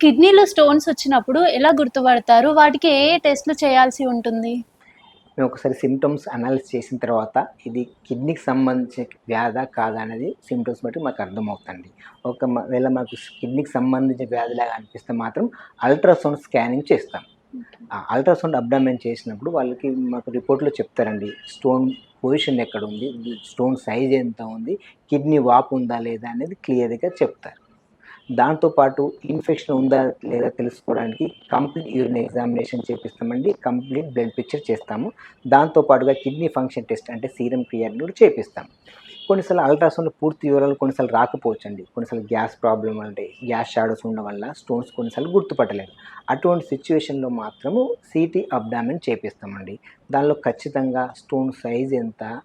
కిడ్నీలో స్టోన్స్ వచ్చినప్పుడు ఎలా గుర్తుపడతారు? వాటికి ఏ టెస్ట్లు చేయాల్సి ఉంటుంది? మేము ఒకసారి సిమ్టమ్స్ అనాలిసిస్ చేసిన తర్వాత ఇది కిడ్నీకి సంబంధించిన వ్యాధా కాదా అనేది సిమ్టమ్స్ బట్టి మాకు అర్థమవుతుంది. ఒకవేళ మాకు కిడ్నీకి సంబంధించిన వ్యాధిలాగా అనిపిస్తే మాత్రం అల్ట్రాసౌండ్ స్కానింగ్ చేస్తాం. ఆ అల్ట్రాసౌండ్ అబ్డామిన్ చేసినప్పుడు వాళ్ళకి మాకు రిపోర్ట్లో చెప్తారండి స్టోన్ పొజిషన్ ఎక్కడ ఉంది? స్టోన్ సైజ్ ఎంత ఉంది? కిడ్నీ వాపు ఉందా లేదా? అనేది క్లియర్గా చెప్తారు. దాంతోపాటు ఇన్ఫెక్షన్ ఉందా లేదా తెలుసుకోవడానికి కంప్లీట్ యూరిన్ ఎగ్జామినేషన్ చేపిస్తామండి. కంప్లీట్ బ్లడ్ పిక్చర్ చేస్తాము. దాంతోపాటుగా కిడ్నీ ఫంక్షన్ టెస్ట్ అంటే సీరం క్రియాని కూడా చేపిస్తాం. కొన్నిసార్లు అల్ట్రాసౌండ్ పూర్తి వివరాలు కొన్నిసార్లు రాకపోవచ్చు అండి కొన్నిసార్లు గ్యాస్ ప్రాబ్లం అంటే గ్యాస్ షాడోస్ ఉండడం వల్ల స్టోన్స్ కొన్నిసార్లు గుర్తుపట్టలేదు. అటువంటి సిచ్యువేషన్లో మాత్రము సిటీ అబ్డామిన్ చేపిస్తామండి. దానిలో ఖచ్చితంగా స్టోన్ సైజ్ ఎంత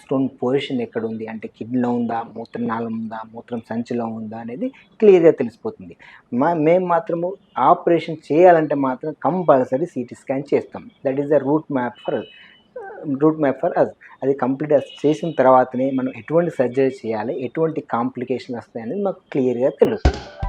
స్టోన్ పొజిషన్ ఎక్కడ ఉంది అంటే కిడ్నీలో ఉందా? మూత్రనాళం ఉందా? మూత్రం సంచిలో ఉందా? అనేది క్లియర్గా తెలిసిపోతుంది. మా మేము మాత్రము ఆపరేషన్ చేయాలంటే మాత్రం కంపల్సరీ సిటీ స్కాన్ చేస్తాం. That is the route map for route map for us అది కంప్లీట్ చేసిన తర్వాతనే మనం ఎటువంటి సర్జరీ చేయాలి? ఎటువంటి కాంప్లికేషన్ వస్తాయి అనేది మాకు క్లియర్గా తెలుస్తుంది.